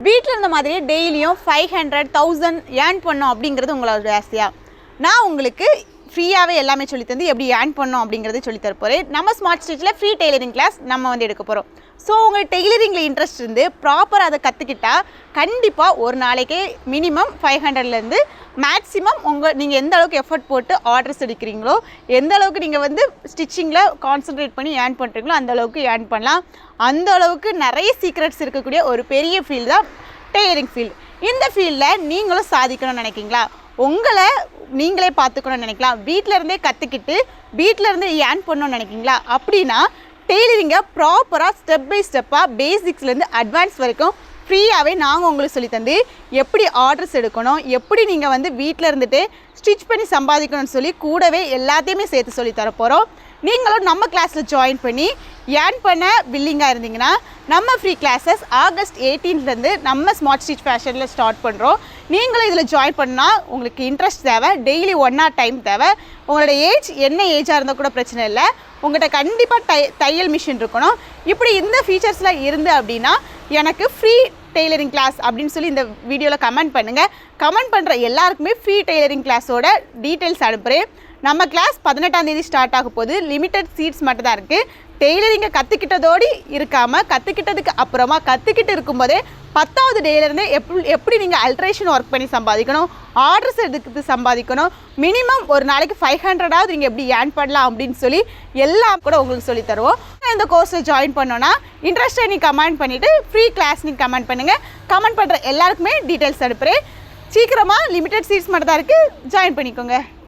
வீட்டில் இருந்த மாதிரியே டெய்லியும் ஃபைவ் ஹண்ட்ரட் தௌசண்ட் ஏர்ன் பண்ணோம் அப்படிங்கிறது உங்களோட ஆசையாக நான் உங்களுக்கு ஃப்ரீயாகவே எல்லாமே சொல்லி தந்து எப்படி ஏர்ன் பண்ணோம் அப்படிங்கிறத சொல்லி நம்ம ஸ்மார்ட் ஸ்டிச்சில் ஃப்ரீ டெய்லரிங் கிளாஸ் நம்ம வந்து எடுக்க போகிறோம் ஸோ உங்கள் டெய்லரிங்கில் இன்ட்ரெஸ்ட் இருந்து ப்ராப்பராக அதை கற்றுக்கிட்டா கண்டிப்பாக ஒரு நாளைக்கே மினிமம் ஃபைவ் ஹண்ட்ரட்லேருந்து மேக்ஸிமம் உங்கள் நீங்கள் எந்த அளவுக்கு எஃபர்ட் போட்டு ஆர்டர்ஸ் எடுக்கிறீங்களோ எந்த அளவுக்கு நீங்கள் வந்து ஸ்டிச்சிங்கில் கான்சென்ட்ரேட் பண்ணி ஏர்ன் பண்ணுறீங்களோ அந்த அளவுக்கு ஏர்ன் பண்ணலாம். அந்த அளவுக்கு நிறைய சீக்ரெட்ஸ் இருக்கக்கூடிய ஒரு பெரிய ஃபீல்டு தான் டெய்லரிங் ஃபீல்டு இந்த ஃபீல்டில் நீங்களும் சாதிக்கணும்னு நினைக்கிங்களா உங்களை நீங்களே பார்த்துக்கணும்னு நினைக்கலாம். வீட்டில் இருந்தே கற்றுக்கிட்டு வீட்டில் இருந்தே ஏர்ன் பண்ணணும்னு நினைக்கிங்களா அப்படின்னா டெய்லரிங்கை ப்ராப்பராக ஸ்டெப் பை ஸ்டெப்பாக பேசிக்ஸ்லேருந்து அட்வான்ஸ் வரைக்கும் ஃப்ரீயாகவே நாங்கள் உங்களுக்கு சொல்லி தந்து எப்படி ஆர்டர்ஸ் எடுக்கணும் எப்படி நீங்கள் வந்து வீட்டில் இருந்துட்டு ஸ்டிச் பண்ணி சம்பாதிக்கணும்னு சொல்லி கூடவே எல்லாத்தையுமே சேர்த்து சொல்லி தர போகிறோம் நீங்களும் நம்ம கிளாஸில் ஜாயின் பண்ணி ஏர்ன் பண்ண வில்லிங்காக இருந்தீங்கன்னா நம்ம ஃப்ரீ கிளாஸஸ் ஆகஸ்ட் எயிட்டீன்லேருந்து நம்ம ஸ்மார்ட் ஸ்டிச் ஃபேஷனில் ஸ்டார்ட் பண்ணுறோம் நீங்களும் இதில் ஜாயின் பண்ணால் உங்களுக்கு இன்ட்ரெஸ்ட் தேவை. டெய்லி ஒன் ஆர் டைம் தேவை. உங்களோட ஏஜ் என்ன ஏஜாக இருந்தால் கூட பிரச்சனை இல்லை. உங்கள்கிட்ட கண்டிப்பாக தை தையல் மிஷின் இருக்கணும். இப்படி இந்த ஃபீச்சர்ஸ்லாம் இருந்து அப்படின்னா எனக்கு ஃப்ரீ டெய்லரிங் கிளாஸ் அப்படின்னு சொல்லி இந்த வீடியோவில் கமெண்ட் பண்ணுங்கள் கமெண்ட் பண்ணுற எல்லாருக்குமே ஃப்ரீ டெய்லரிங் கிளாஸோட டீட்டெயில்ஸ் அனுப்புகிறேன் நம்ம கிளாஸ் பதினெட்டாம் தேதி ஸ்டார்ட் ஆக போது லிமிட்டட் சீட்ஸ் மட்டும் தான் இருக்குது டெய்லரிங்கை கற்றுக்கிட்டதோடு இருக்காமல் கற்றுக்கிட்டதுக்கு அப்புறமா கற்றுக்கிட்டு இருக்கும்போதே பத்தாவது டேலேருந்தே எப்படி எப்படி நீங்கள் அல்ட்ரேஷன் ஒர்க் பண்ணி சம்பாதிக்கணும்? ஆர்டர்ஸ் எடுத்து சம்பாதிக்கணும். மினிமம் ஒரு நாளைக்கு ஃபைவ் ஹண்ட்ரடாவது நீங்கள் எப்படி ஏர்ன் பண்ணலாம் அப்படின்னு சொல்லி எல்லாம் கூட உங்களுக்கு சொல்லி தருவோம். இந்த கோர்ஸை ஜாயின் பண்ணோன்னா இன்ட்ரெஸ்ட்டை நீ கமெண்ட் பண்ணிவிட்டு ஃப்ரீ கிளாஸ் நீங்கள் கமெண்ட் பண்ணுங்கள் கமெண்ட் பண்ணுற எல்லாருக்குமே டீட்டெயில்ஸ் அனுப்புகிறேன் சீக்கிரமாக லிமிட்டட் சீட்ஸ் மட்டும் தான் இருக்குது ஜாயின் பண்ணிக்கோங்க.